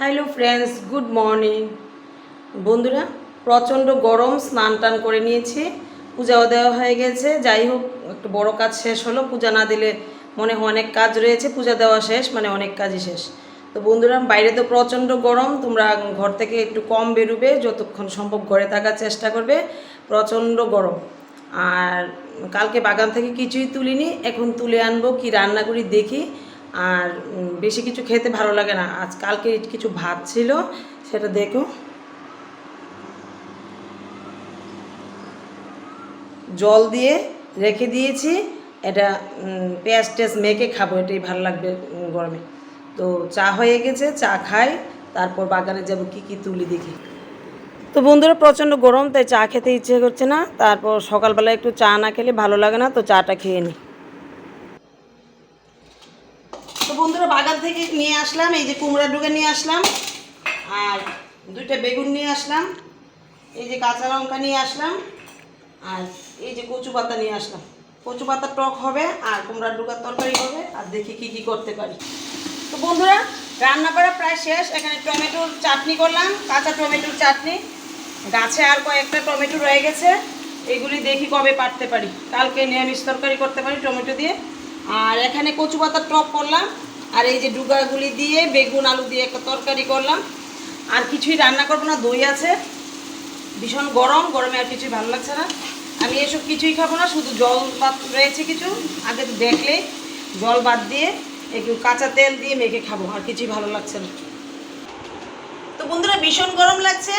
Hello friends, good morning. বন্ধুরা, প্রচণ্ড গরম, স্নান টান করে নিয়েছি, পূজাও দেওয়া হয়ে গেছে। যাই হোক, একটু বড় কাজ শেষ হলো, পূজা না দিলে মনে হয় অনেক কাজ রয়েছে, পূজা দেওয়া শেষ মানে অনেক কাজই শেষ। তো বন্ধুরা, বাইরে তো প্রচণ্ড গরম, তোমরা ঘর থেকে একটু কম বেরোবে, যতক্ষণ সম্ভব ঘরে থাকার চেষ্টা করবে, প্রচণ্ড গরম। আর কালকে বাগান থেকে কিছুই তুলিনি, এখন তুলে আনব, কি রান্না করি দেখি আর বেশি কিছু খেতে ভালো লাগে না। আজ কালকে কিছু ভাত ছিল, সেটা দেখো। জল দিয়ে রেখে দিয়েছি। এটা পেঁয়াজ টেয়াজ মেখে খাব, এটাই ভালো লাগবে গরমে। তো চা হয়ে গেছে, চা খাই, তারপর বাগানে যাব কি কি তুলি দেখি। তো বন্ধুরা, প্রচণ্ড গরম, তাই চা খেতে ইচ্ছে করছে না। তারপর সকালবেলা একটু চা না খেলে ভালো লাগে না, তো চাটা খেয়ে নিই তো বন্ধুরা বাগান থেকে নিয়ে আসলাম, এই যে কুমড়া ডুগে নিয়ে আসলাম, আর দুইটা বেগুন নিয়ে আসলাম, এই যে কাঁচা লঙ্কা নিয়ে আসলাম, আর এই যে কচু পাতা নিয়ে আসলাম। কচু পাতা টক হবে, আর কুমড়ার ডুগার তরকারি হবে, আর দেখি কি কি করতে পারি। তো বন্ধুরা রান্না করা প্রায় শেষ, এখানে টমেটোর চাটনি করলাম, কাঁচা টমেটোর চাটনি। গাছে আর কয়েকটা টমেটো রয়ে গেছে, এগুলি দেখি কবে পারতে পারি। কালকে নিরামিষ তরকারি করতে পারি টমেটো দিয়ে। আর এখানে কচু পাতার টক করলাম আর এই যে ডুগাগুলি দিয়ে বেগুন, আলু দিয়ে একটা তরকারি করলাম। আর কিছুই রান্না করব না, দই আছে। ভীষণ গরম, গরমে আর কিছুই ভালো লাগছে না। আমি এসব কিছুই খাব না, শুধু জল বাদ রয়েছে কিছু। আগে তো দেখলে জল বাদ দিয়ে একটু কাঁচা তেল দিয়ে মেখে খাব, আর কিছুই ভালো লাগছে না। তো বন্ধুরা, ভীষণ গরম লাগছে।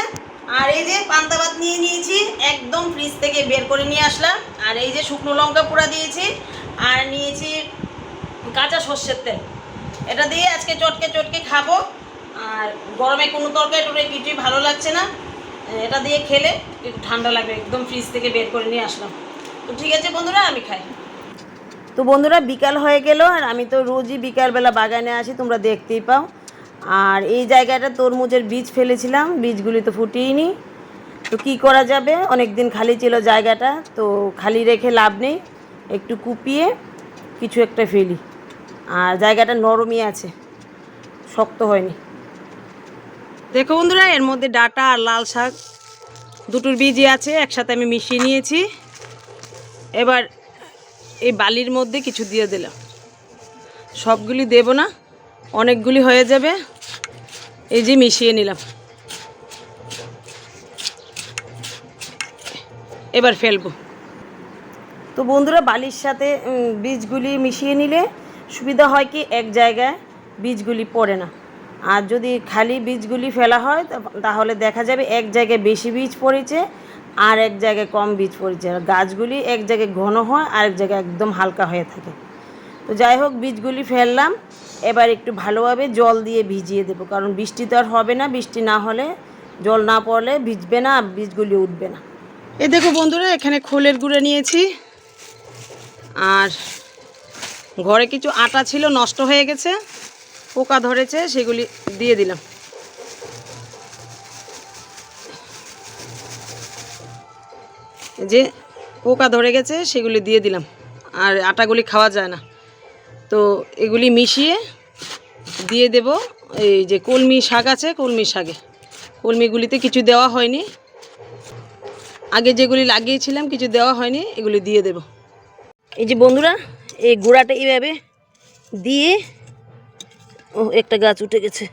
আর এই যে পান্তা ভাত নিয়ে নিয়েছি, একদম ফ্রিজ থেকে বের করে নিয়ে আসলাম। আর এই যে শুকনো লঙ্কা পোড়া দিয়েছি, আর নিয়েছি কাঁচা সর্ষের তেল। এটা দিয়ে আজকে চটকে চটকে খাব। আর গরমে কোনো তরকারি টরকারি কিছুই ভালো লাগছে না। এটা দিয়ে খেলে একটু ঠান্ডা লাগবে, একদম ফ্রিজ থেকে বের করে নিয়ে আসলাম। তো ঠিক আছে বন্ধুরা, আমি খাই। তো বন্ধুরা, বিকাল হয়ে গেল, আর আমি তো রোজই বিকালবেলা বাগানে আসি, তোমরা দেখতেই পাও। আর এই জায়গাটা তরমুজের বীজ ফেলেছিলাম, বীজগুলি তো ফুটিয়েনি তো কি করা যাবে? অনেক দিন খালি ছিল জায়গাটা, তো খালি রেখে লাভ নেই। একটু কুপিয়ে কিছু একটা ফেলি। আর জায়গাটা নরমই আছে। শক্ত হয়নি। দেখো বন্ধুরা এর মধ্যে ডাটা আর লাল শাক দুটোর বীজই আছে একসাথে আমি মিশিয়ে নিয়েছি। এবার এই বালির মধ্যে কিছু দিয়ে দিলাম। সবগুলি দেব না অনেকগুলি হয়ে যাবে। এই যে মিশিয়ে নিলাম। এবার ফেলব। তো বন্ধুরা বালির সাথে বীজগুলি মিশিয়ে নিলে সুবিধা হয় কি এক জায়গায় বীজগুলি পড়ে না। আর যদি খালি বীজগুলি ফেলা হয় তাহলে দেখা যাবে এক জায়গায় বেশি বীজ পড়েছে আর এক জায়গায় কম বীজ পড়েছে। আর গাছগুলি এক জায়গায় ঘন হয় আর এক জায়গায় একদম হালকা হয়ে থাকে। তো যাই হোক, বীজগুলি ফেললাম। এবার একটু ভালোভাবে জল দিয়ে ভিজিয়ে দেবো। কারণ বৃষ্টি তো আর হবে না, বৃষ্টি না হলে জল না পড়লে ভিজবে না বীজগুলি উঠবে না। এ দেখো বন্ধুরা, এখানে খোলের গুঁড়ো নিয়েছি। আর ঘরে কিছু আটা ছিল, নষ্ট হয়ে গেছে। পোকা ধরেছে, সেগুলি দিয়ে দিলাম। যে পোকা ধরে গেছে, সেগুলি দিয়ে দিলাম। আর আটাগুলি খাওয়া যায় না। তো এগুলি মিশিয়ে দিয়ে দেব। এই যে কলমি শাক আছে, কলমি শাকে। কলমিগুলিতে কিছু দেওয়া হয়নি। আগে যেগুলি লাগিয়েছিলাম, কিছু দেওয়া হয়নি, এগুলি দিয়ে দেব। এই যে বন্ধুরা এই গুঁড়াটা এইভাবে দিয়ে ও একটা গাছ উঠে গেছে।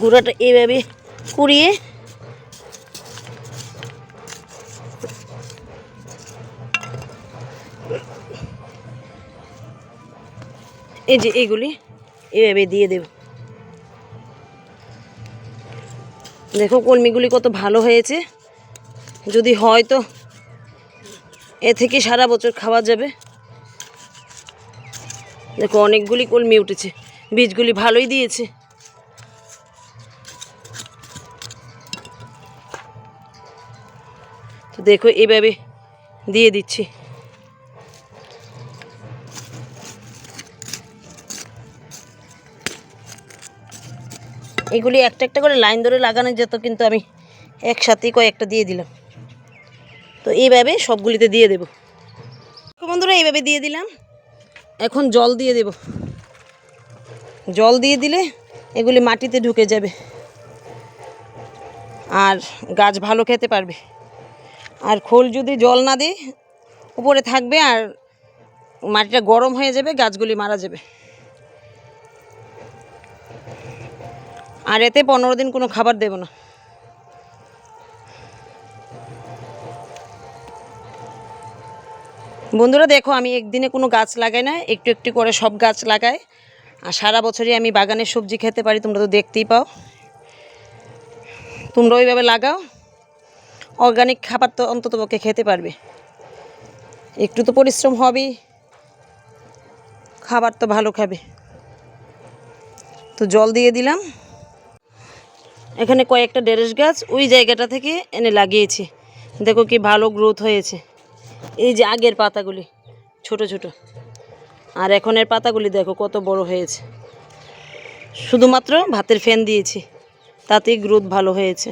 গুঁড়াটা এইভাবে কুড়িয়ে এই যে এইগুলি এভাবে দিয়ে দেব। দেখো কলমিগুলি কত ভালো হয়েছে। যদি হয় তো এ থেকে সারা বছর খাওয়া যাবে। দেখো, অনেকগুলি কলমি উঠেছে। বীজগুলি ভালোই দিয়েছে। তো দেখো, এভাবে দিয়ে দিচ্ছি। এগুলি একটা একটা করে লাইন ধরে লাগানো যেত কিন্তু আমি একসাথেই কয়েকটা দিয়ে দিলাম। তো এইভাবে সবগুলিতে দিয়ে দেব। বন্ধুরা এইভাবে দিয়ে দিলাম। এখন জল দিয়ে দেব। জল দিয়ে দিলে এগুলি মাটিতে ঢুকে যাবে। আর গাছ ভালো খেতে পারবে। আর খোল যদি জল না দিই উপরে থাকবে আর মাটিটা গরম হয়ে যাবে, গাছগুলি মারা যাবে। আর এতে পনেরো দিন কোনো খাবার দেব না। বন্ধুরা দেখো, আমি একদিনে কোনো গাছ লাগাই না, একটু একটু করে সব গাছ লাগাই। আর সারা বছরই আমি বাগানের সবজি খেতে পারি, তোমরা তো দেখতেই পাও। তোমরা ওইভাবে লাগাও অর্গানিক খাবার তো অন্তত পক্ষে খেতে পারবে। একটু তো পরিশ্রম হবেই, খাবার তো ভালো খাবে। তো জল দিয়ে দিলাম। এখানে কয়েকটা ডেরেস গাছ ওই জায়গাটা থেকে এনে লাগিয়েছি। দেখো কি ভালো গ্রোথ হয়েছে। এই যে আগের পাতাগুলি, ছোট ছোট। আর এখনের পাতাগুলি দেখো, কত বড় হয়েছে। শুধুমাত্র ভাতের ফ্যান দিয়েছি, তাতেই গ্রোথ ভালো হয়েছে।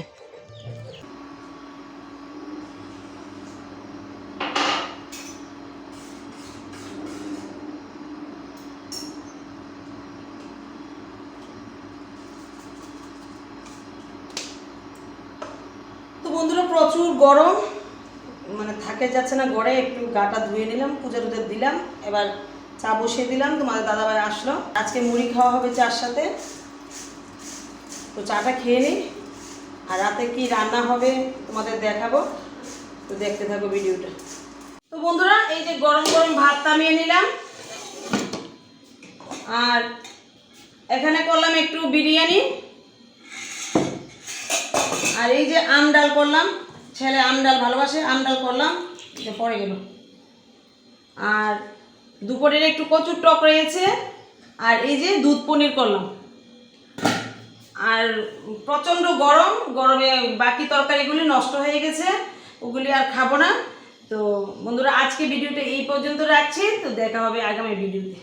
বন্ধুরা, প্রচুর গরম। মানে থাকে যাচ্ছে না গড়ে, একটু গাটা ধুয়ে নিলাম, পূজা টুজা দিলাম, এবার চা বসিয়ে দিলাম তোমাদের দাদাভাই আসলো। আজকে মুড়ি খাওয়া হবে চার সাথে। তো চাটা খেয়ে নিই আর রাতে কি রান্না হবে তোমাদের দেখাবো। তো দেখতে থাকো ভিডিওটা। তো বন্ধুরা, এই যে গরম গরম ভাত নামিয়ে নিলাম। আর এখানে করলাম একটু বিরিয়ানি। আর এই যে আম ডাল করলাম। ছেলে আম ডাল ভালোবাসে আম ডাল করলাম যে পড়ে গেল। আর দুপুরের একটু কচুর টক রয়েছে, আর এই যে দুধ পনির করলাম। আর প্রচণ্ড গরম, গরমে বাকি তরকারিগুলি নষ্ট হয়ে গেছে, ওগুলি আর খাব না। তো বন্ধুরা, আজকে ভিডিওটা এই পর্যন্ত রাখছি, তো দেখা হবে আগামী ভিডিওতে।